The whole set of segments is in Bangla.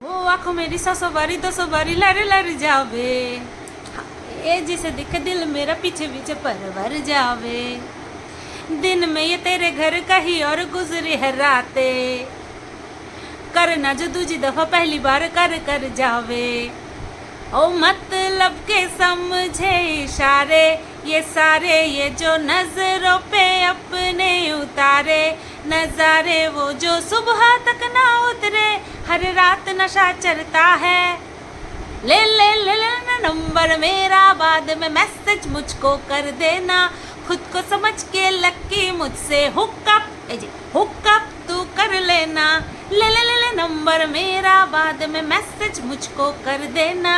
वो आँखों मेरी सौ सौ बारी दो सौ बारी लड़ लड़ जावे। ये जिसे दिख दिल मेरा पीछे पीछे परवर जावे। दिन में ये तेरे घर कहीं और गुजरी है रातें। करना जो दूजी दफ़ा पहली बार कर कर जावे। ओ मतलब के समझे इशारे ये सारे, ये जो नज़रों पे अपने उतारे, नज़ारे वो जो सुबह तक ना उतरे, हर रात नशा चढ़ता है। ले ले ले लेना नंबर मेरा बाद में मैसेज मुझको कर देना। खुद को समझ के लक्की मुझसे हुक्कअप हुक्कअप तू कर लेना। ले ले ले ले, नंबर मेरा बाद में मैसेज मुझको कर देना।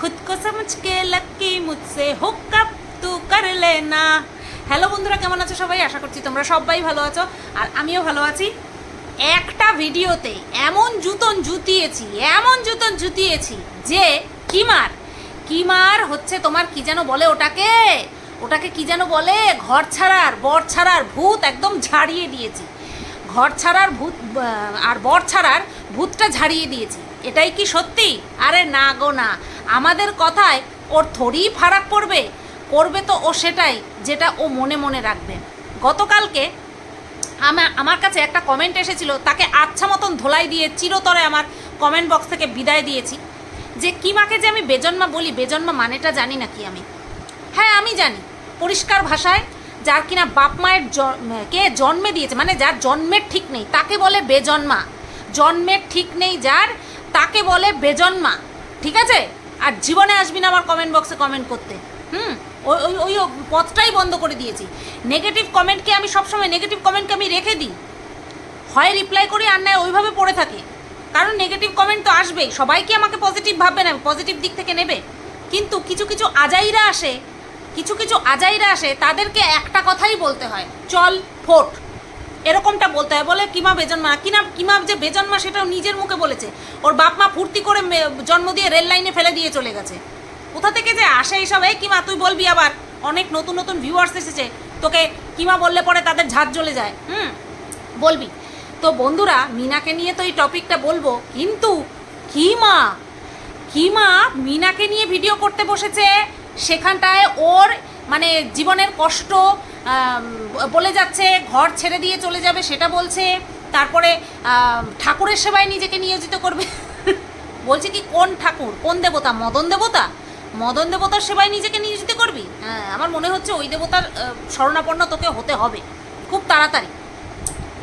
खुद को समझ के लक्की मुझसे हुक्कअप তু কর লেনা। হ্যালো বন্ধুরা, কেমন আছো সবাই? আশা করছি তোমরা সবাই ভালো আছো। আর আমিও ভালো আছি। একটা ভিডিওতে এমন জুতন জুতিয়েছি, এমন জুতন জুতিয়েছি যে কিমার কিমার হচ্ছে তোমার কি যেন বলে ওটাকে? ওটাকে কি যেন বলে? ঘর ছাড়ার, বর ছাড়ার ভূত একদম ঝাড়িয়ে দিয়েছি। ঘর ছাড়ার ভূত আর বর ছাড়ার ভূতটা ঝাড়িয়ে দিয়েছি। এটাই কি সত্যি? আরে না গো না। আমাদের কথায় ওর থোড়ি ফারাক পড়বে। করবে তো ও সেটাই যেটা ও মনে মনে রাখবে। গতকালকে আমার আমার কাছে একটা কমেন্ট এসেছিল, তাকে আচ্ছা মতন ধোলাই দিয়ে চিরতরে আমার কমেন্ট বক্স থেকে বিদায় দিয়েছি, যে কিমাকে যে আমি বেজন্মা বলি, বেজন্মা মানেটা জানি না কি আমি। হ্যাঁ আমি জানি, পরিষ্কার ভাষায় যার কিনা বাপ মায়ের কে জন্মে দিয়েছে মানে যার জন্মের ঠিক নেই, তাকে বলে বেজন্মা। জন্মের ঠিক নেই যার, তাকে বলে বেজন্মা, ঠিক আছে? আর জীবনে আসবি না আমার কমেন্ট বক্সে কমেন্ট করতে, হুম? ওই ওই ওই পথটাই বন্ধ করে দিয়েছি। নেগেটিভ কমেন্টকে আমি সবসময় নেগেটিভ কমেন্টকে আমি রেখে দিই। হয় রিপ্লাই করি, আর নয় ওইভাবে পড়ে থাকে। কারণ নেগেটিভ কমেন্ট তো আসবেই। সবাই কি আমাকে পজিটিভ ভাববে না? পজিটিভ দিক থেকে নেবে। কিন্তু কিছু কিছু আজাইরা আসে, কিছু কিছু আজাইরা আসে, তাদেরকে একটা কথাই বলতে হয়, চল ফোট। এরকমটা বলতে হয়। বলে, কিমা বেজন্মা কিনা, কিমা যে বেজন্মা সেটাও নিজের মুখে বলেছে। ওর বাপ মা ফুর্তি করে জন্ম দিয়ে রেল লাইনে ফেলে দিয়ে চলে গেছে। কোথা থেকে যে আসে এইসব? এই কিমা, তুই বলবি আবার। অনেক নতুন নতুন ভিউয়ার্স এসেছে। তোকে কিমা বললে পরে তাদের ঝাঁজ জ্বলে যায়। হুম, বলবি। তো বন্ধুরা, মিনাকে নিয়ে তো এই টপিকটা বলব। কিন্তু কিমা কিমা মিনাকে নিয়ে ভিডিও করতে বসেছে। সেখানটায় ওর মানে জীবনের কষ্ট বলে যাচ্ছে, ঘর ছেড়ে দিয়ে চলে যাবে সেটা বলছে। তারপরে ঠাকুরের সেবায় নিজেকে নিয়োজিত করবে। বলছে কি, কোন ঠাকুর? কোন দেবতা? মদন দেবতা? মদন দেবতার সেবায় নিজেকে নিয়োজিত করবি? হ্যাঁ আমার মনে হচ্ছে ওই দেবতার শরণাপন্ন তোকে হতে হবে। খুব তাড়াতাড়ি।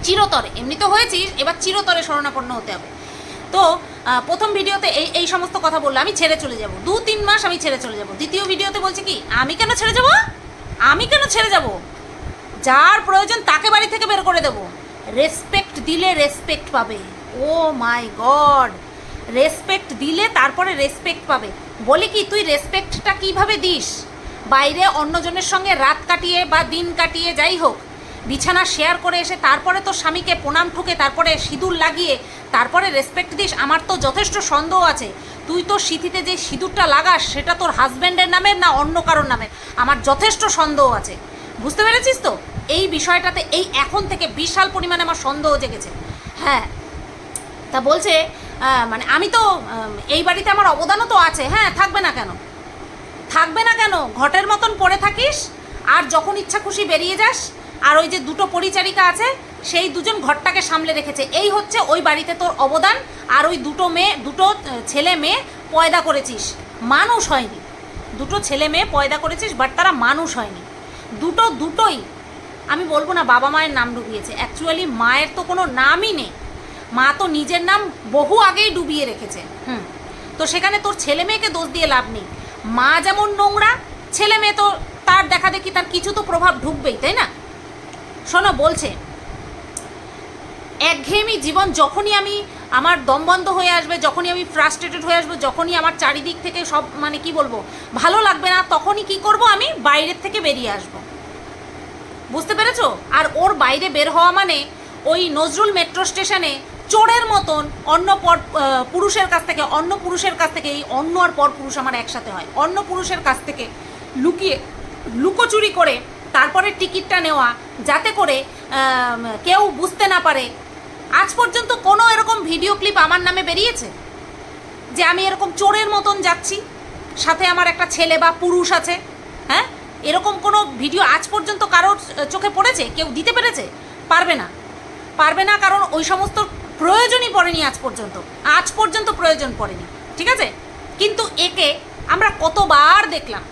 চিরতরে। এমনি তো হয়েছিস, এবার চিরতরে শরণাপন্ন হতে হবে। তো প্রথম ভিডিওতে এই এই সমস্ত কথা বলল আমি ছেড়ে চলে যাব। দু তিন মাস আমি ছেড়ে চলে যাব। দ্বিতীয় ভিডিওতে বলছে কি, আমি কেন ছেড়ে যাব? আমি কেন ছেড়ে যাব? যার প্রয়োজন তাকে বাড়ি থেকে বের করে দেব। রেসপেক্ট দিলে রেসপেক্ট পাবে। ও মাই গড! রেসপেক্ট দিলে তারপরে রেসপেক্ট পাবে। বলি কি তুই রেসপেক্টটা কীভাবে দিস? বাইরে অন্যজনের সঙ্গে রাত কাটিয়ে বা দিন কাটিয়ে যাই হোক, বিছানা শেয়ার করে এসে তারপরে তো স্বামীকে প্রণাম ঠুকে তারপরে সিঁদুর লাগিয়ে তারপরে রেসপেক্ট দিস, আমার তো যথেষ্ট সন্দেহ আছে। তুই তো সিঁথিতে যে সিঁদুরটা লাগাস, সেটা তোর হাজব্যান্ডের নামের না অন্য কারোর নামের? আমার যথেষ্ট সন্দেহ আছে। বুঝতে পেরেছিস তো? এই বিষয়টাতে এই এখন থেকে বিশাল পরিমাণে আমার সন্দেহ জেগেছে। হ্যাঁ তা বলছে মানে আমি তো এই বাড়িতে আমার অবদানও তো আছে। হ্যাঁ থাকবে না কেন? থাকবে না কেন? ঘটের মতন পড়ে থাকিস, আর যখন ইচ্ছা খুশি বেরিয়ে যাস, আর ওই যে দুটো পরিচারিকা আছে, সেই দুজন ঘরটাকে সামলে রেখেছে। এই হচ্ছে ওই বাড়িতে তোর অবদান, আর ওই দুটো মেয়ে, দুটো ছেলে মেয়ে পয়দা করেছিস। মানুষ হয়নি। দুটো ছেলে মেয়ে পয়দা করেছিস বাট তারা মানুষ হয়নি। দুটো দুটোই, আমি বলব না বাবা মায়ের নাম ডুবিয়েছে অ্যাকচুয়ালি মায়ের তো কোনো নামই নেই। মা তো নিজের নাম বহু আগেই ডুবিয়ে রেখেছে। হুম। তো সেখানে তোর ছেলে মেয়েকে দোষ দিয়ে লাভ নেই। মা যেমন নোংরা, ছেলে মেয়ে তো তার দেখা দেখি তার কিছু তো প্রভাব ঢুকবেই, তাই না? শোনো, বলছে, একঘেয়েমি জীবন যখনই আমি আমার দম বন্ধ হয়ে আসবে, যখনই আমি ফ্রাস্ট্রেটেড হয়ে আসব, যখনই আমার চারিদিক থেকে সব মানে কি বলব, ভালো লাগবে না, তখনই কি করব আমি? বাইরের থেকে বেরিয়ে আসব। বুঝতে পেরেছ? আর ওর বাইরে বের হওয়া মানে ওই নজরুল মেট্রো স্টেশনে চোরের মতন অন্য পর পুরুষের কাছ থেকে, অন্য পুরুষের কাছ থেকে, এই অন্য আর পর পুরুষ আমার একসাথে হয়। অন্য পুরুষের কাছ থেকে লুকিয়ে, লুকোচুরি করে তারপরে টিকিটটা নেওয়া, যাতে করে কেউ বুঝতে না পারে, আজ পর্যন্ত কোনো এরকম ভিডিও ক্লিপ আমার নামে বেরিয়েছে? যে আমি এরকম চোরের মতন যাচ্ছি, সাথে আমার একটা ছেলে বা পুরুষ আছে হ্যাঁ? এরকম কোনো ভিডিও আজ পর্যন্ত কারোর চোখে পড়েছে? কেউ দিতে পেরেছে? পারবে না। পারবে না কারণ ওই সমস্ত প্রয়োজনই পড়েনি আজ পর্যন্ত। আজ পর্যন্ত প্রয়োজন পড়েনি। ঠিক আছে? কিন্তু একে আমরা কতবার দেখলাম।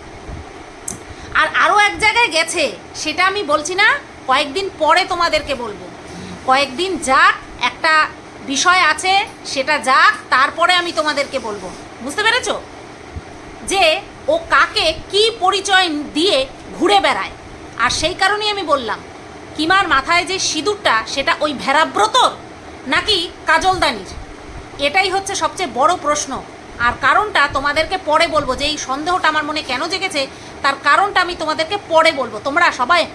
আর আরও এক জায়গায় গেছে, সেটা আমি বলছি না, কয়েকদিন পরে তোমাদেরকে বলব। কয়েকদিন যাক, একটা বিষয় আছে, সেটা যাক, তারপরে আমি তোমাদেরকে বলব। বুঝতে পেরেছ? যে ও কাকে কি পরিচয় দিয়ে ঘুরে বেড়ায়। আর সেই কারণেই আমি বললাম, কিমার মাথায় যে সিঁদুরটা, সেটা ওই ভেড়াব্রতর? নাকি কাজলদানির? এটাই হচ্ছে সবচেয়ে বড় প্রশ্ন। আর কারণটা তোমাদেরকে পরে বলব, যে এই সন্দেহটা আমার মনে কেন জেগেছে, তার কারণটা আমি তোমাদেরকে পরে বলব। তোমরা সবাই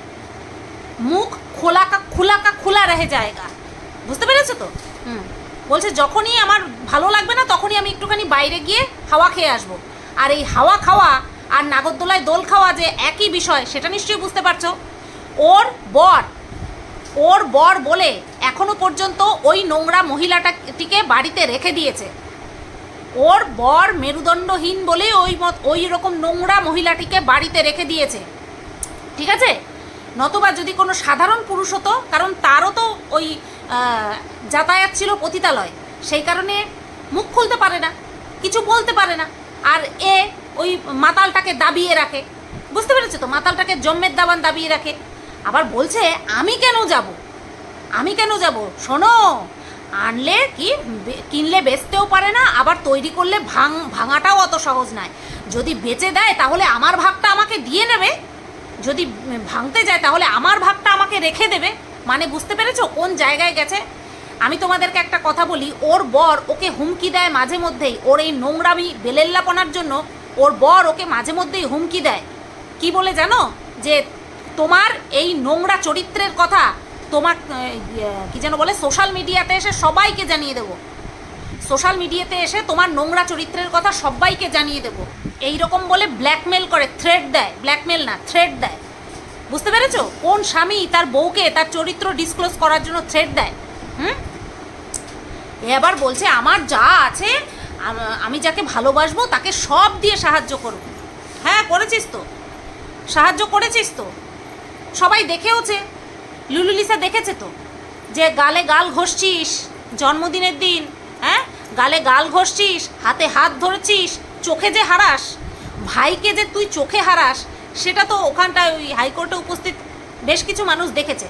মুখ খোলা কা খোলা কা খোলা রহে জায়গা। বুঝতে পেরেছ তো? হুম। বলছে, যখনই আমার ভালো লাগবে না, তখনই আমি একটুখানি বাইরে গিয়ে হাওয়া খেয়ে আসব। আর এই হাওয়া খাওয়া আর নাগরদোলায় দোল খাওয়া যে একই বিষয়, সেটা নিশ্চয়ই বুঝতে পারছ? ওর বর ওর বর বলে এখনও পর্যন্ত ওই নোংরা মহিলাটাটিকে বাড়িতে রেখে দিয়েছে। ওর বর মেরুদণ্ডহীন বলে ওই মত, ওই রকম নোংরা মহিলাটিকে বাড়িতে রেখে দিয়েছে। ঠিক আছে? নতবা যদি কোনো সাধারণ পুরুষ হতো, কারণ তারও তো ওই যাতায়াত ছিল পতিতালয়, সেই কারণে মুখ খুলতে পারে না, কিছু বলতে পারে না। আর এ ওই মাতালটাকে দাবিয়ে রাখে। বুঝতে পেরেছ তো? মাতালটাকে জম্মের দাবান দাবিয়ে রাখে। আবার বলছে, আমি কেন যাব? আমি কেন যাব? শোনো, আনলে কি কিনলে বেচতেও পারে না, আবার তৈরি করলে ভাঙ, ভাঙাটাও অত সহজ নয়। যদি বেচে দেয়, তাহলে আমার ভাগটা আমাকে দিয়ে নেবে। যদি ভাঙতে যায়, তাহলে আমার ভাগটা আমাকে রেখে দেবে। মানে বুঝতে পেরেছ কোন জায়গায় গেছে? আমি তোমাদেরকে একটা কথা বলি, ওর বর ওকে হুমকি দেয় মাঝে মধ্যেই। ওর এই নোংরামি, বেলেল্লাপনার জন্য ওর বর ওকে মাঝে মধ্যেই হুমকি দেয়। কি বলে জানো? যে তোমার এই নোংরা চরিত্রের কথা তোমার কি যেন বলে সোশ্যাল মিডিয়াতে এসে সবাইকে জানিয়ে দেবো। সোশ্যাল মিডিয়াতে এসে তোমার নোংরা চরিত্রের কথা সবাইকে জানিয়ে দেবো। এই রকম বলে ব্ল্যাকমেল করে থ্রেড দেয়। ব্ল্যাকমেল না থ্রেড দেয়। বুঝতে পেরেছ? কোন স্বামী তার বউকে তার চরিত্র ডিসক্লোজ করার জন্য থ্রেড দেয়? হুম? এ আবার বলছে, আমার যা আছে আমি যাকে ভালোবাসবো তাকে সব দিয়ে সাহায্য করব। হ্যাঁ করেছিস তো। সাহায্য করেছিস তো। সবাই দেখেওছে। লুলুলিসা দেখেছে তো? যে গালে গাল ঘষছিস জন্মদিনের দিন হ্যাঁ? গালে গাল ঘষছিস, হাতে হাত ধরেছিস, চোখে যে হারাস, ভাইকে যে তুই চোখে হারাস, সেটা তো ওখানটায় ওই হাইকোর্টে উপস্থিত বেশ কিছু মানুষ দেখেছে।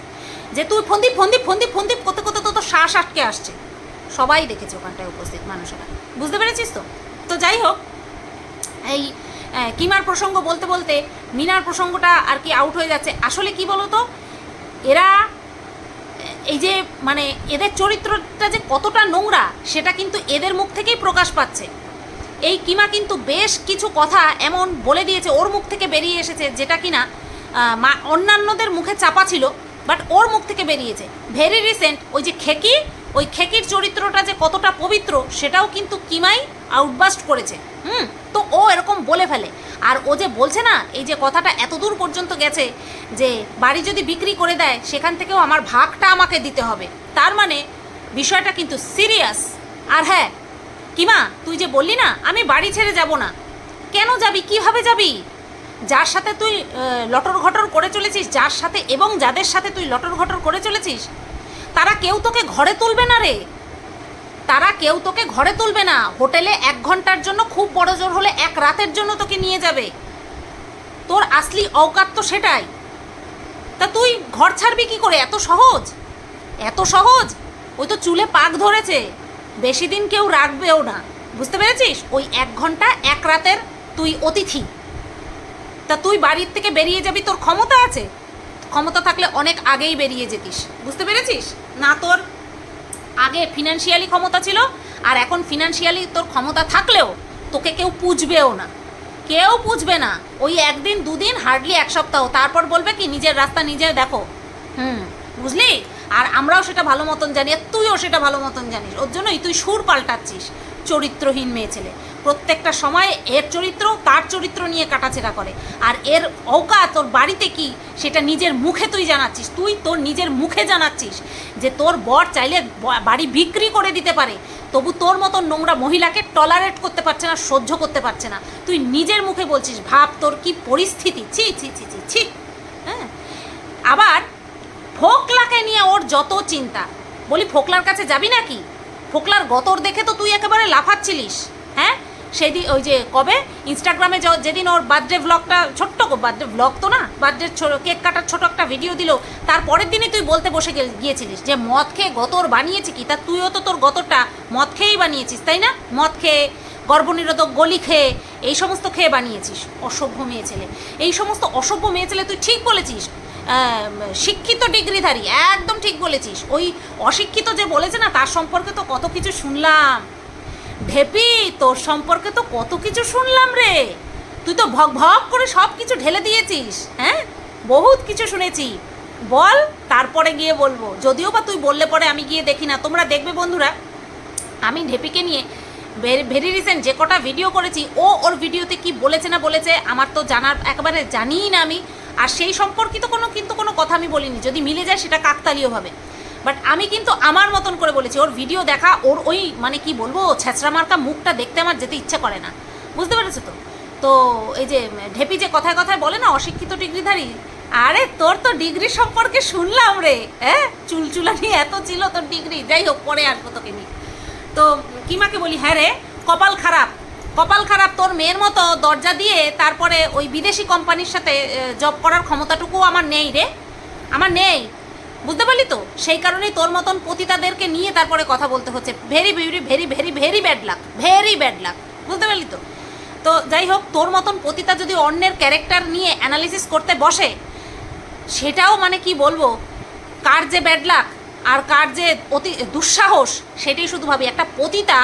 যে তুই ফন্দিপ ফন্দিপ ফন্দিপ ফন্দিপ করতে করতে তো তোর শ্বাস আটকে আসছে। সবাই দেখেছে ওখানটায় উপস্থিত মানুষেরা। বুঝতে পেরেছিস তো? তো যাই হোক, এই কিমার প্রসঙ্গ বলতে বলতে মিনার প্রসঙ্গটা আর কি আউট হয়ে যাচ্ছে। আসলে কি বলতো? এরা এই যে মানে এদের চরিত্রটা যে কতটা নোংরা, সেটা কিন্তু এদের মুখ থেকেই প্রকাশ পাচ্ছে। এই কিমা কিন্তু বেশ কিছু কথা এমন বলে দিয়েছে, ওর মুখ থেকে বেরিয়ে এসেছে, যেটা কিনা মা- অন্যান্যদের মুখে চাপা ছিল বাট ওর মুখ থেকে বেরিয়েছে। ভেরি রিসেন্ট ওই যে খেকি, ওই খেকির চরিত্রটা যে কতটা পবিত্র, সেটাও কিন্তু কিমাই আউটবাস্ট করেছে। হুম, তো ও এরকম বলে ফেলে। আর ও যে বলছে না, এই যে কথাটা এত দূর পর্যন্ত গেছে যে বাড়ি যদি বিক্রি করে দেয়, সেখান থেকেও আমার ভাগটা আমাকে দিতে হবে। তার মানে বিষয়টা কিন্তু সিরিয়াস। আর হ্যাঁ কিমা, তুই যে বললি না, আমি বাড়ি ছেড়ে যাব না। কেন যাবি? কীভাবে যাবি? যার সাথে তুই লটর ঘটর করে চলেছিস, যার সাথে এবং যাদের সাথে তুই লটর ঘটর করে চলেছিস, তারা কেউ তোকে ঘরে তুলবে না রে। তারা কেউ তোকে ঘরে তুলবে না। হোটেলে এক ঘণ্টার জন্য খুব বড় জোর হলে এক রাতের জন্য তোকে নিয়ে যাবে। তোর আসলি অকাত তো সেটাই। তা তুই ঘর ছাড়বি কি করে? এত সহজ? এত সহজ? ওই তো চুলে পাক ধরেছে। বেশি দিন কেউ রাখবেও না। বুঝতে পেরেছিস? ওই এক ঘণ্টা এক রাতের তুই অতিথি। তা তুই বাড়ির থেকে বেরিয়ে যাবি, তোর ক্ষমতা আছে? ক্ষমতা থাকলে অনেক আগেই বেরিয়ে যেতিস। বুঝতে পেরেছিস? না তোর আগে ফিনান্সিয়ালি ক্ষমতা ছিল, আর এখন ফিনান্সিয়ালি তোর ক্ষমতা থাকলেও তোকে কেউ পুজবেও না। কেউ পুজবে না। ওই একদিন, দুদিন হার্ডলি এক সপ্তাহ। তারপর বলবে কি, নিজের রাস্তা নিজে দেখো। হুম, বুঝলি? আর আমরাও সেটা ভালো মতন জানি আর তুইও সেটা ভালো মতন জানিস। ওর জন্যই তুই সুর পাল্টাচ্ছিস, চরিত্রহীন মেয়ে ছেলে। প্রত্যেকটা সময় এর চরিত্র তার চরিত্র নিয়ে কাটাছেড়া করে। আর এর অৌকা তোর বাড়িতে কি সেটা নিজের মুখে তুই জানাচ্ছিস। তুই তোর নিজের মুখে জানাচ্ছিস যে তোর বর চাইলে বাড়ি বিক্রি করে দিতে পারে। তবু তোর মতন নোংরা মহিলাকে টলারেট করতে পারছে না, সহ্য করতে পারছে না। তুই নিজের মুখে বলছিস, ভাব, তোর কি পরিস্থিতি? ছি ছি ছি ছি ছি। হ্যাঁ? আবার ফোকলাকে নিয়ে ওর যত চিন্তা। বলি, ফোকলার কাছে যাবি নাকি? ফোকলার গতর দেখে তো তুই একেবারে লাফাচ্ছিলিস হ্যাঁ? সেদিন ওই যে কবে? ইনস্টাগ্রামে যেদিন ওর বার্থডে ব্লগটা ছোট্ট বার্থডে ব্লগ তো না? বার্থডে কেক কাটার ছোট একটা ভিডিও দিল। তারপরের দিনই তুই বলতে বসে গিয়েছিলিস যে, মদ খেয়ে গতর বানিয়েছি কি? তা তুইও তো তোর গতরটা মদ খেয়েই বানিয়েছিস, তাই না? মদ খেয়ে, গর্ভনিরোধক গলি খেয়ে, এই সমস্ত খেয়ে বানিয়েছিস, অসভ্য মেয়ে ছেলে। এই সমস্ত অসভ্য মেয়ে ছেলে তুই ঠিক বলেছিস শিক্ষিত ডিগ্রিধারী, একদম ঠিক বলেছিস। ওই অশিক্ষিত যে বলেছে না, তার সম্পর্কে তো কত কিছু শুনলাম। ঢেপি তোর সম্পর্কে তো কত কিছু শুনলাম রে। তুই তো ভগ ভগ করে সব কিছু ঢেলে দিয়েছিস হ্যাঁ? বহুত কিছু শুনেছি। বল, তারপরে গিয়ে বলব। যদিও বা তুই বললে পরে আমি গিয়ে দেখি না। তোমরা দেখবে বন্ধুরা, আমি ঢেপিকে নিয়ে ভেরি রিসেন্ট যে কটা ভিডিও করেছি, ও ওর ভিডিওতে কি বলেছে না বলেছে, আমার তো জানার একবারে জানিই না আমি। আর সেই সম্পর্কিত কোনো কিন্তু কোনো কথা আমি বলিনি। যদি মিলে যায় সেটা কাকতালীয় হবে বাট আমি কিন্তু আমার মতন করে বলেছি, ওর ভিডিও দেখা, ওর ওই মানে কি বলব ছেঁচড়া মার্কা মুখটা দেখতে আমার যেতে ইচ্ছা করে না। বুঝতে পেরেছ তো? তো এই যে ঢেপি যে কথায় কথায় বলে না, অশিক্ষিত ডিগ্রিধারী, আরে তোর তো ডিগ্রি সম্পর্কে শুনলাম রে হ্যাঁ? চুলচুলানি এত ছিল তোর ডিগ্রি, যাই হোক, পরে আসব তোকে নিয়ে। তো কিমাকে বলি হ্যাঁ রে, কপাল খারাপ। কপাল খারাপ তোর মেয়ের মতো দরজা দিয়ে তারপরে ওই বিদেশি কোম্পানির সাথে জব করার ক্ষমতাটুকুও আমার নেই রে। আমার নেই। বুঝতে পারলি তো? সেই কারণেই তোর মতন পতিতাদেরকে নিয়ে তারপরে কথা বলতে হচ্ছে। Very very very very very bad luck very bad luck বুঝতে পারলি তো? তো যাই হোক, তোর মতন পতিতা যদি অন্যের ক্যারেক্টার নিয়ে অ্যানালিসিস করতে বসে, সেটাও মানে কি বলব? কার যে ব্যাড লাক আর কার যে অতি দুঃসাহস, সেটাই শুধু ভাবি। একটা পতিতা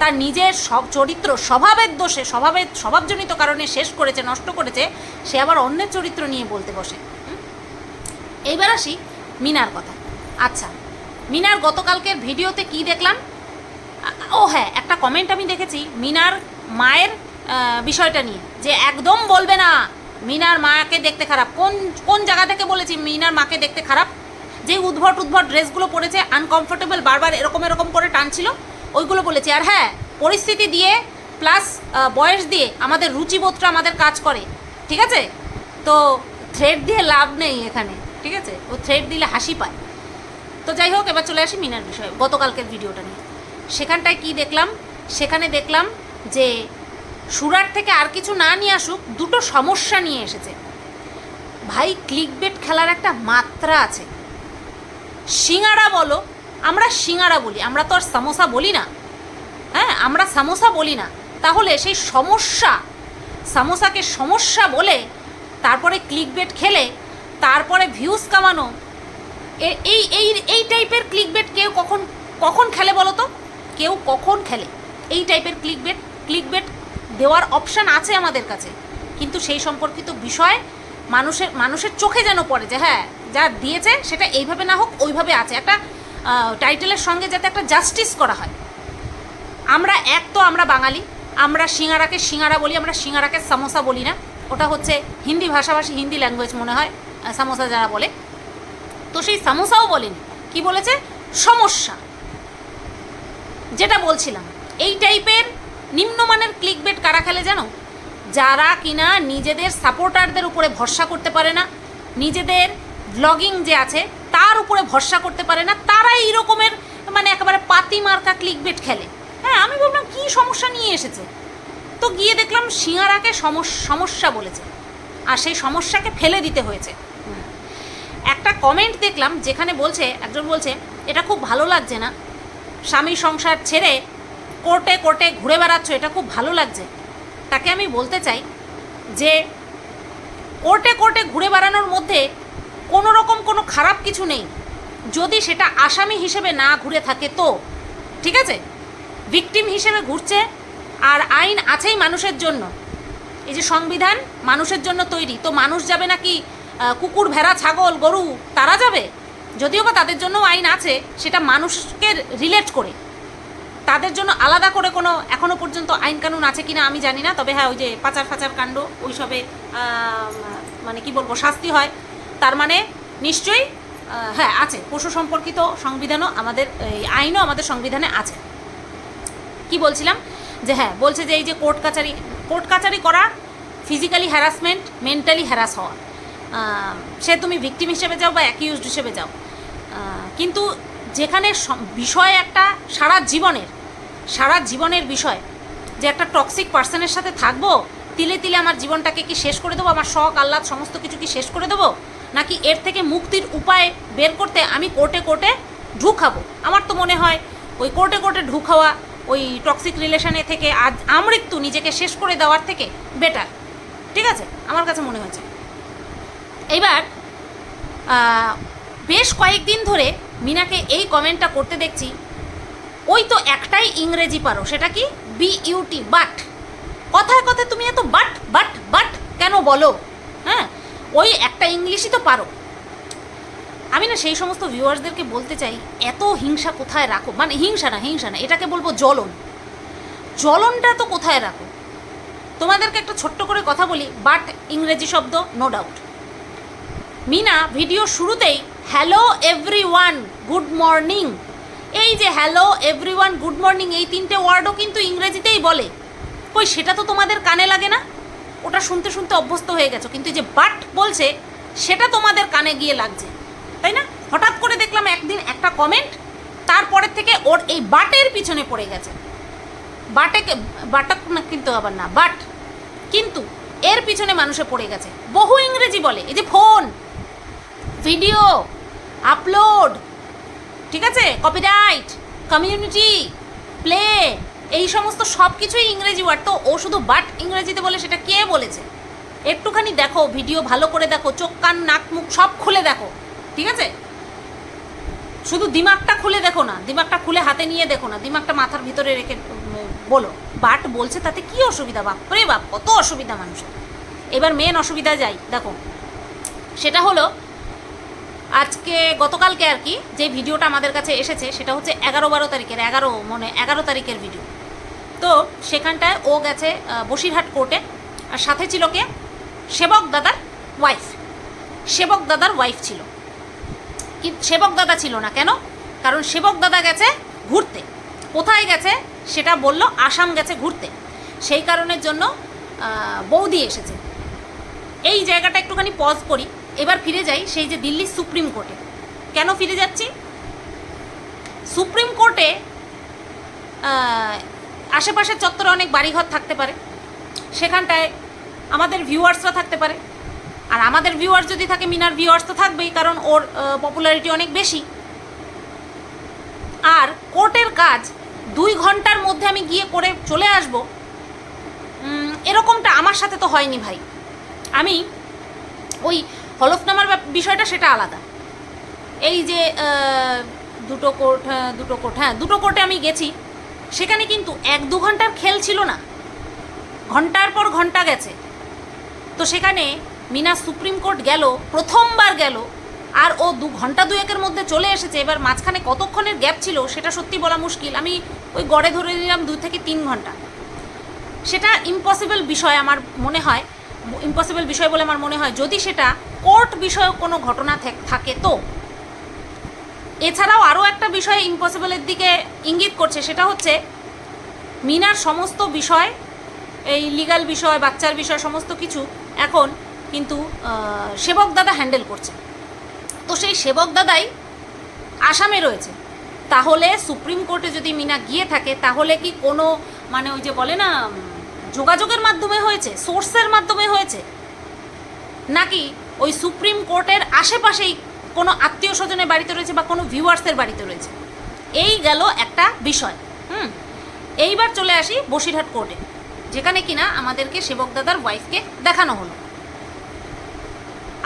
তার নিজের সব চরিত্র, স্বভাবের দোষে, স্বভাবের, স্বভাবজনিত কারণে শেষ করেছে, নষ্ট করেছে, সে আবার অন্যের চরিত্র নিয়ে বলতে বসে। এইবার আসি মিনার কথা। আচ্ছা মিনার গতকালকের ভিডিওতে কি দেখলাম? ও হ্যাঁ একটা কমেন্ট আমি দেখেছি মিনার মায়ের বিষয়টা নিয়ে, যে একদম বলবে না, মিনার মাকে দেখতে খারাপ। কোন কোন জায়গা থেকে বলেছি মিনার মাকে দেখতে খারাপ? যে উদ্ভট উদ্ভট ড্রেসগুলো পরেছে আনকমফোর্টেবল বারবার এরকম এরকম করে টানছিল ওইগুলো বলেছি। আর হ্যাঁ পরিস্থিতি দিয়ে প্লাস বয়স দিয়ে আমাদের রুচিবোধটা আমাদের কাজ করে। ঠিক আছে? তো থ্রেড দিয়ে লাভ নেই এখানে। ঠিক আছে? ও থ্রেড দিলে হাসি পায়। তো যাই হোক, এবার চলে আসি মিনার বিষয়ে, গতকালকের ভিডিওটা নিয়ে। সেখানটায় কি দেখলাম? সেখানে দেখলাম যে সুরাট থেকে আর কিছু না নিয়ে আসুক, দুটো সমস্যা নিয়ে এসেছে। ভাই ক্লিকবেট খেলার একটা মাত্রা আছে। সিঙ্গারা বলো আমরা সিঙ্গারা বলি, আমরা তো আর সামোসা বলি না। হ্যাঁ আমরা সামোসা বলি না। তাহলে সেই সমস্যা, সামোসাকে সমস্যা বলে তারপরে ক্লিক বেট খেলে, তারপরে ভিউজ কামানো এই এই এই টাইপের ক্লিক বেট কেউ কখন কখন খেলে বলো তো? কেউ কখন খেলে? এই টাইপের ক্লিক বেট ক্লিক বেট দেওয়ার অপশান আছে আমাদের কাছে। কিন্তু সেই সম্পর্কিত বিষয় মানুষের মানুষের চোখে যেন পড়ে যে হ্যাঁ যা দিয়েছে সেটা এইভাবে না হোক, ওইভাবে আছে। একটা টাইটেলের সঙ্গে যাতে একটা জাস্টিস করা হয়। আমরা এক তো আমরা বাঙালি, আমরা সিঙ্গারাকে সিঙ্গারা বলি, আমরা সিঙ্গারাকে সামোসা বলি না। ওটা হচ্ছে হিন্দি ভাষাভাষী, হিন্দি ল্যাঙ্গুয়েজ মনে হয় সামোসা যারা বলে। তো সেই সামোসাও বলেনি। কি বলেছে? সমস্যা। যেটা বলছিলাম, এই টাইপের নিম্নমানের ক্লিকবেট কারা খেলে জানো? যারা কিনা নিজেদের সাপোর্টারদের উপরে ভরসা করতে পারে না, নিজেদের ব্লগিং যে আছে তার উপরে ভরসা করতে পারে না তারা এই রকমের মানে একেবারে পাতি মার্কা ক্লিকবেট খেলে। হ্যাঁ আমি ভাবলাম কী সমস্যা নিয়ে এসেছে? তো গিয়ে দেখলাম সিঙ্গারাকে সমস- সমস্যা বলেছে, আর সেই সমস্যাকে ফেলে দিতে হয়েছে। একটা কমেন্ট দেখলাম যেখানে বলছে, একজন বলছে, এটা খুব ভালো লাগছে না। স্বামী সংসার ছেড়ে কোর্টে কোর্টে ঘুরে বেড়াচ্ছ, এটা খুব ভালো লাগছে। তাকে আমি বলতে চাই যে, কোর্টে কোর্টে ঘুরে বেড়ানোর মধ্যে কোনো রকম কোনো খারাপ কিছু নেই। যদি সেটা আসামি হিসেবে না ঘুরে থাকে তো, ঠিক আছে? ভিকটিম হিসেবে ঘুরছে, আর আইন আছেই মানুষের জন্য। এই যে সংবিধান মানুষের জন্য তৈরি, তো মানুষ যাবে নাকি কুকুর, ভেড়া, ছাগল, গরু, তারা যাবে? যদিও বা তাদের জন্য আইন আছে, সেটা মানুষকে রিলেট করে। তাদের জন্য আলাদা করে কোনো এখনও পর্যন্ত আইন কানুন আছে কিনা আমি জানি না, তবে হ্যাঁ ওই যে পাচার ফাচার কাণ্ড, ওইসবে মানে কি বলব, শাস্তি হয়। তার মানে নিশ্চয়ই হ্যাঁ আছে। পশু সম্পর্কিত সংবিধানও আমাদের, এই আইনও আমাদের সংবিধানে আছে। কি বলছিলাম? যে হ্যাঁ বলছে যে এই যে কোর্ট কাচারি কোর্ট কাচারি করা ফিজিক্যালি হ্যারাসমেন্ট, মেন্টালি হ্যারাস হওয়া। সে তুমি ভিকটিম হিসেবে যাও বা অ্যাকিউজড হিসেবে যাও। কিন্তু যেখানে বিষয় একটা সারা জীবনের সারা জীবনের বিষয়, যে একটা টক্সিক পার্সনের সাথে থাকব, তিলে তিলে আমার জীবনটাকে কি শেষ করে দেবো? আমার শখ, আহ্লাদ, সমস্ত কিছু কি শেষ করে দেবো? নাকি এর থেকে মুক্তির উপায় বের করতে আমি কোর্টে কোর্টে ঢুকাবো আমার তো মনে হয় ওই কোর্টে কোর্টে ঢুকাওয়া ওই টক্সিক রিলেশনে থেকে আজ আমৃত্যু নিজেকে শেষ করে দেওয়ার থেকে বেটার ঠিক আছে? আমার কাছে মনে হয়েছে। এইবার বেশ কয়েকদিন ধরে মিনাকে এই কমেন্টটা করতে দেখছি। ওই তো একটাই ইংরেজি পারো, সেটা কি? বি ইউটি বাট কথায় কথায় তুমি এত বাট বাট বাট কেন বলো? হ্যাঁ? ওই একটা ইংলিশই তো পারো। আমি না সেই সমস্ত ভিউয়ার্সদেরকে বলতে চাই, এত হিংসা কোথায় রাখো? মানে হিংসা না হিংসা না, এটাকে বলব জ্বলন। জ্বলনটা তো কোথায় রাখো? তোমাদেরকে একটা ছোট্ট করে কথা বলি, বাট ইংরেজি শব্দ নো ডাউট মিনা, ভিডিও শুরুতেই hello everyone good morning এই যে hello everyone good morning এই তিনটে ওয়ার্ডও কিন্তু ইংরেজিতেই বলে। কই, সেটা তো তোমাদের কানে লাগে না? ওটা শুনতে শুনতে অভ্যস্ত হয়ে গেছো। কিন্তু যে বাট বলছে, সেটা তোমাদের কানে গিয়ে লাগছে। তাই না? হঠাৎ করে দেখলাম একদিন একটা কমেন্ট তারপরের থেকে ওর এই বাটের পিছনে পড়ে গেছে। বাটেকে বাটাক না, কিন্তু আবার না, বাট। কিন্তু এর পিছনে মানুষে পড়ে গেছে। বহু ইংরেজি বলে, এই যে ফোন, ভিডিও, আপলোড, ঠিক আছে? কপিরাইট কমিউনিটি প্লে এই সমস্ত সব কিছুই ইংরেজি ওয়ার্ড তো ও শুধু বাট ইংরেজিতে বলে সেটা কে বলেছে? একটুখানি দেখো ভিডিও ভালো করে দেখো, চোখ, কান, নাক, মুখ সব খুলে দেখো, ঠিক আছে? শুধু দিমাগটা খুলে দেখো না, দিমাগটা খুলে হাতে নিয়ে দেখো না, দিমাগটা মাথার ভিতরে রেখে বলো। বাট বলছে তাতে কি অসুবিধা? বাপ রে বাপ, কত অসুবিধা মানুষের। এবার মেন অসুবিধা যাই, দেখো। সেটা হলো, আজকে গতকালকে আর কি, যে ভিডিওটা আমাদের কাছে এসেছে, সেটা হচ্ছে এগারো বারো তারিখের, এগারো মানে এগারো তারিখের ভিডিও তো সেখানটায় ও গেছে বসিরহাট কোর্টে আর সাথে ছিল কে? সেবক দাদার ওয়াইফ সেবক দাদার ওয়াইফ ছিল। কি সেবক দাদা ছিল না কেন? কারণ সেবক দাদা গেছে ঘুরতে। কোথায় গেছে সেটা বলল আসাম গেছে ঘুরতে। সেই কারণের জন্য বৌদি এসেছে। এই জায়গাটা একটুখানি পজ করি। এবার ফিরে যাই সেই যে দিল্লি সুপ্রিম কোর্টে। কেন ফিরে যাচ্ছি? সুপ্রিম কোর্টে আহ, আশেপাশের চত্বরে অনেক বাড়িঘর থাকতে পারে। সেখানটায় আমাদের ভিউয়ার্সরা থাকতে পারে। আর আমাদের ভিউয়ার্স যদি থাকে মিনার ভিউয়ার্স তো থাকবেই কারণ ওর পপুলারিটি অনেক বেশি। আর কোর্টের কাজ দুই ঘণ্টার মধ্যে আমি গিয়ে করে চলে আসব। এরকমটা আমার সাথে তো হয়নি ভাই। আমি ওই হলফনামার বিষয়টা সেটা আলাদা। এই যে দুটো কোর্ট হ্যাঁ দুটো কোর্ট হ্যাঁ দুটো কোর্টে আমি গেছি। সেখানে কিন্তু এক দু ঘণ্টার খেল ছিল না। ঘণ্টার পর ঘণ্টা গেছে। তো সেখানে মিনা সুপ্রিম কোর্ট গেল, প্রথমবার গেল, আর ও দু ঘণ্টা দুয়েকের মধ্যে চলে এসেছে। এবার মাঝখানে কতক্ষণের গ্যাপ ছিল সেটা সত্যি বলা মুশকিল। আমি ওই গড়ে ধরে নিলাম দু থেকে তিন ঘণ্টা। সেটা ইম্পসিবল বিষয় আমার মনে হয় ইম্পসিবল বিষয় বলে আমার মনে হয়। যদি সেটা কোর্ট বিষয়ক কোনো ঘটনা থাকে তো। এছাড়াও আরও একটা বিষয় ইম্পসিবলের দিকে ইঙ্গিত করছে, সেটা হচ্ছে মিনার সমস্ত বিষয়, এই লিগাল বিষয়, বাচ্চার বিষয়, সমস্ত কিছু এখন কিন্তু সেবক দাদা হ্যান্ডেল করছে। তো সেই সেবক দাদাই আসামে রয়েছে। তাহলে সুপ্রিম কোর্টে যদি মিনা গিয়ে থাকে, তাহলে কি কোনো মানে ওই যে বলে না যোগাযোগের মাধ্যমে হয়েছে সোর্সের মাধ্যমে হয়েছে? নাকি ওই সুপ্রিম কোর্টের আশেপাশেই কোনো আত্মীয় স্বজনের বাড়িতে রয়েছে বা কোনো ভিউয়ার্সের বাড়িতে রয়েছে? এই গেল একটা বিষয়, হুম? এইবার চলে আসি বসিরহাট কোর্টে যেখানে কিনা আমাদেরকে সেবক দাদার ওয়াইফকে দেখানো হলো।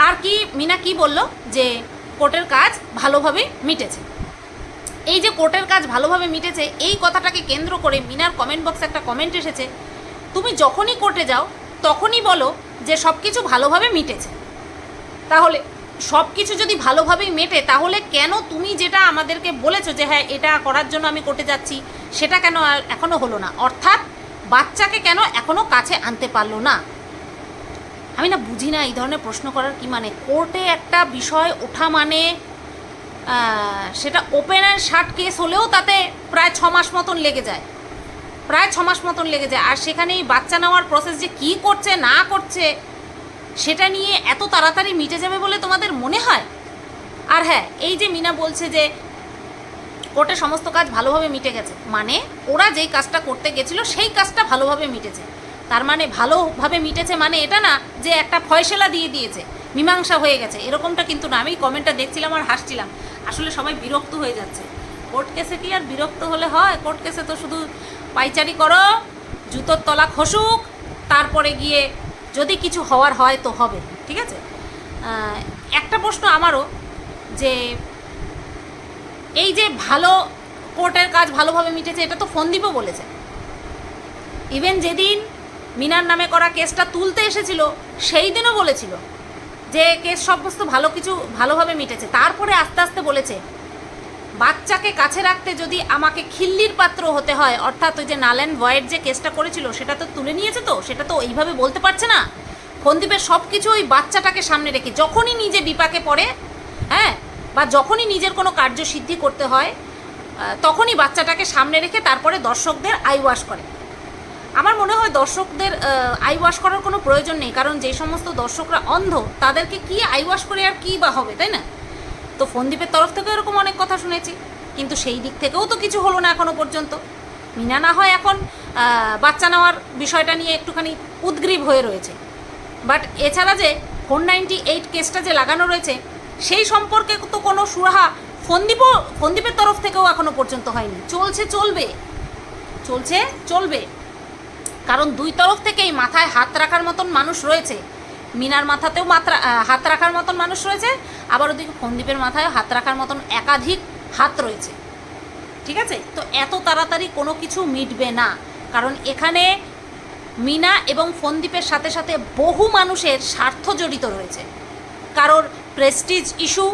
আর কি মিনা কি বলল? যে কোর্টের কাজ ভালোভাবে মিটেছে। এই যে কোর্টের কাজ ভালোভাবে মিটেছে, এই কথাটাকে কেন্দ্র করে মিনার কমেন্ট বক্সে একটা কমেন্ট এসেছে, তুমি যখনই কোর্টে যাও, তখনই বলো যে সব কিছু ভালোভাবে মিটেছে। তাহলে সব কিছু যদি ভালোভাবেই মেটে, তাহলে কেন তুমি যেটা আমাদেরকে বলেছ যে হ্যাঁ এটা করার জন্য আমি কোর্টে যাচ্ছি, সেটা কেন আর এখনও হলো না? অর্থাৎ বাচ্চাকে কেন এখনও কাছে আনতে পারল না? আমি না বুঝি না এই ধরনের প্রশ্ন করার কি মানে? কোর্টে একটা বিষয় ওঠা মানে সেটা ওপেন অ্যান্ড শার্ট কেস হলেও তাতে প্রায় ছ মাস মতন লেগে যায়। প্রায় ছ মাস মতন লেগে যায়। আর সেখানে এই বাচ্চা নেওয়ার প্রসেস যে কী করছে, না করছে সেটা নিয়ে এত তাড়াতাড়ি মিটে যাবে বলে তোমাদের মনে হয়? আর হ্যাঁ এই যে মিনা বলছে যে কোর্টে সমস্ত কাজ ভালোভাবে মিটে গেছে মানে ওরা যেই কাজটা করতে গেছিল সেই কাজটা ভালোভাবে মিটেছে। তার মানে ভালোভাবে মিটেছে মানে এটা না যে একটা ফয়সলা দিয়ে দিয়েছে, মীমাংসা হয়ে গেছে, এরকমটা কিন্তু না। আমি কমেন্টটা দেখছিলাম আর হাসছিলাম। আসলে সবাই বিরক্ত হয়ে যাচ্ছে। কোর্ট কেসে কি আর বিরক্ত হলে হয়? কোর্ট কেসে তো শুধু পাইচারি করো, জুতোর তলা খসুক, তারপরে গিয়ে যদি কিছু হওয়ার হয় তো হবে, ঠিক আছে? একটা প্রশ্ন আমারও যে এই যে ভালো কোর্টের কাজ ভালোভাবে মিটেছে, এটা তো ফোনদীপও বলেছে। ইভেন যেদিন মিনার নামে করা কেসটা তুলতে এসেছিল, সেই দিনও বলেছিল যে কেস সমস্ত ভালো কিছু ভালোভাবে মিটেছে। তারপরে আস্তে আস্তে বলেছে বাচ্চাকে কাছে রাখতে যদি আমাকে খিল্লির পাত্র হতে হয়, অর্থাৎ ওই যে নালেন ভয়েড যে কেসটা করেছিল, সেটা তো তুলে নিয়েছে তো? সেটা তো এইভাবে বলতে পারছে না? ফন্দীপের সব কিছু ওই বাচ্চাটাকে সামনে রেখে, যখনই নিজে বিপাকে পড়ে হ্যাঁ বা যখনই নিজের কোনো কার্যসিদ্ধি করতে হয় তখনই বাচ্চাটাকে সামনে রেখে তারপরে দর্শকদের আই ওয়াশ করে। আমার মনে হয় দর্শকদের আই ওয়াশ করার কোনো প্রয়োজন নেই, কারণ যে সমস্ত দর্শকরা অন্ধ, তাদেরকে কি আই ওয়াশ করে আর কী বা হবে, তাই না? তো ফোনদীপের তরফ থেকেও এরকম অনেক কথা শুনেছি। কিন্তু সেই দিক থেকেও তো কিছু হলো না এখনও পর্যন্ত। মিনা না হয় এখন বাচ্চা নেওয়ার বিষয়টা নিয়ে একটুখানি উদ্গ্রীব হয়ে রয়েছে। বাট এছাড়া যে ফোর নাইনটি এইট কেসটা যে লাগানো রয়েছে, সেই সম্পর্কে তো কোনো সুরাহা ফন্দীপও, ফন্দীপের তরফ থেকেও এখনও পর্যন্ত হয়নি। চলছে, চলবে। চলছে, চলবে। কারণ দুই তরফ থেকেই মাথায় হাত রাখার মতন মানুষ রয়েছে। মিনার মাথাতেও মাত্রা হাত রাখার মতন মানুষ রয়েছে, আবার ওদিকে ফন্দীপের মাথায় হাত রাখার মতন একাধিক হাত রয়েছে। ঠিক আছে? তো এত তাড়াতাড়ি কোনো কিছু মিটবে না, কারণ এখানে মিনা এবং ফন্দীপের সাথে সাথে বহু মানুষের স্বার্থ জড়িত রয়েছে। কারোর প্রেস্টিজ ইস্যু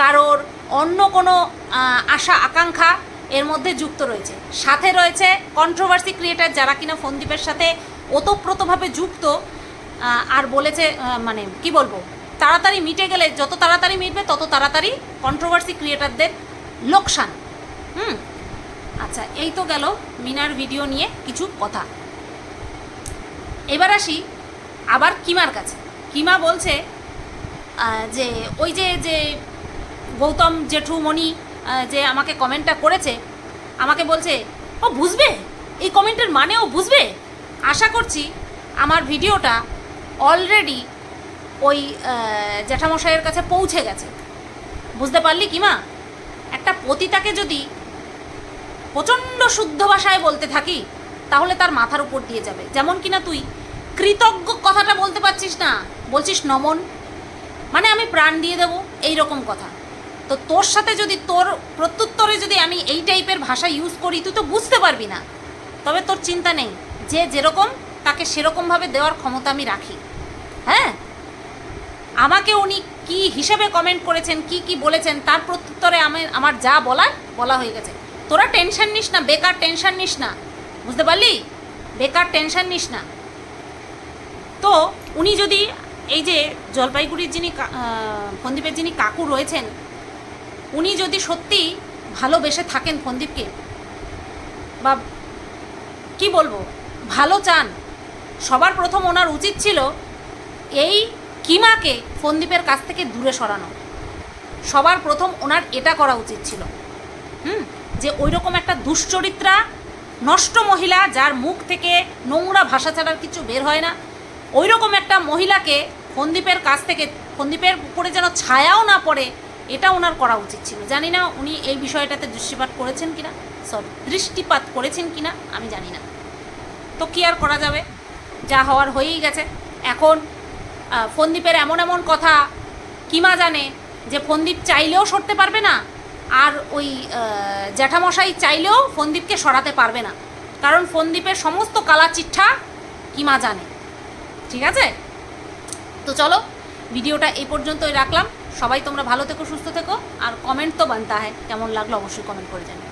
কারোর অন্য কোনো আশা, আকাঙ্ক্ষা এর মধ্যে যুক্ত রয়েছে। সাথে রয়েছে কন্ট্রোভার্সি ক্রিয়েটার যারা কিনা ফন্দীপের সাথে ওতপ্রোতভাবে যুক্ত আর বলেছে মানে কি বলব, তাড়াতাড়ি মিটে গেলে যত তাড়াতাড়ি মিটবে, তত তাড়াতাড়ি কন্ট্রোভার্সি ক্রিয়েটারদের লোকসান। হুম? আচ্ছা এই তো গেল মিনার ভিডিও নিয়ে কিছু কথা। এবার আসি আবার কিমার কাছে। কিমা বলছে যে ওই যে যে গৌতম জেঠুমণি যে আমাকে কমেন্টটা করেছে, আমাকে বলছে, ও বুঝবে? এই কমেন্টের মানে ও বুঝবে? আশা করছি আমার ভিডিওটা অলরেডি ওই জ্যাঠামশাইয়ের কাছে পৌঁছে গেছে। বুঝতে পারলি কি মা? একটা পতিতাকে যদি প্রচণ্ড শুদ্ধ ভাষায় বলতে থাকি, তাহলে তার মাথার উপর দিয়ে যাবে। যেমন কিনা তুই কৃতজ্ঞ কথাটা বলতে পারছিস না, বলছিস নমন মানে আমি প্রাণ দিয়ে দেবো, এই রকম কথা। তো তোর সাথে যদি তোর প্রত্যুত্তরে যদি আমি এই টাইপের ভাষা ইউজ করি, তুই তো বুঝতে পারবি না। তবে তোর চিন্তা নেই, যে যেরকম তাকে সেরকমভাবে দেওয়ার ক্ষমতা আমি রাখি। হ্যাঁ? আমাকে উনি কি হিসেবে কমেন্ট করেছেন, কি কি বলেছেন, তার প্রত্যুত্তরে আমি, আমার যা বলার, বলা হয়ে গেছে। তোরা টেনশন নিস না, বেকার টেনশন নিস না। বুঝতে পারলি? বেকার টেনশন নিস না। তো উনি যদি এই যে জলপাইগুড়ির যিনি ফন্দীপের যিনি কাকু রয়েছেন, উনি যদি সত্যি ভালোবেসে থাকেন ফন্দীপকে বা কি বলব? ভালো চান। সবার প্রথম ওনার উচিত ছিল এই কিমাকে ফন্দীপের কাছ থেকে দূরে সরানো। সবার প্রথম ওনার এটা করা উচিত ছিল। হুম? যে ওই রকম একটা দুশ্চরিত্রা, নষ্ট মহিলা যার মুখ থেকে নোংরা ভাষা ছাড়ার কিছু বের হয় না ওই রকম একটা মহিলাকে ফন্দীপের কাছ থেকে, ফন্দীপের উপরে যেন ছায়াও না পড়ে, এটা ওনার করা উচিত ছিল। জানি না উনি এই বিষয়টাতে দৃষ্টিপাত করেছেন কিনা, সরি, দৃষ্টিপাত করেছেন কিনা, আমি জানি না। তো কি আর করা যাবে? যা হওয়ার হয়েই গেছে। এখন ফন্দীপের এমন এমন কথা কিমা জানে যে ফন্দীপ চাইলেও সরতে পারবে না আর ওই জ্যাঠামশাই চাইলেও ফন্দীপকে সরাতে পারবে না। কারণ ফন্দীপের সমস্ত কালা চিঠা কিমা জানে। ঠিক আছে? তো চলো, ভিডিওটা এই পর্যন্তই রাখলাম। সবাই তোমরা ভালো থেকো, সুস্থ থেকো। আর কমেন্ট তো বানতে হয় কেমন লাগল অবশ্যই কমেন্ট করে টাটা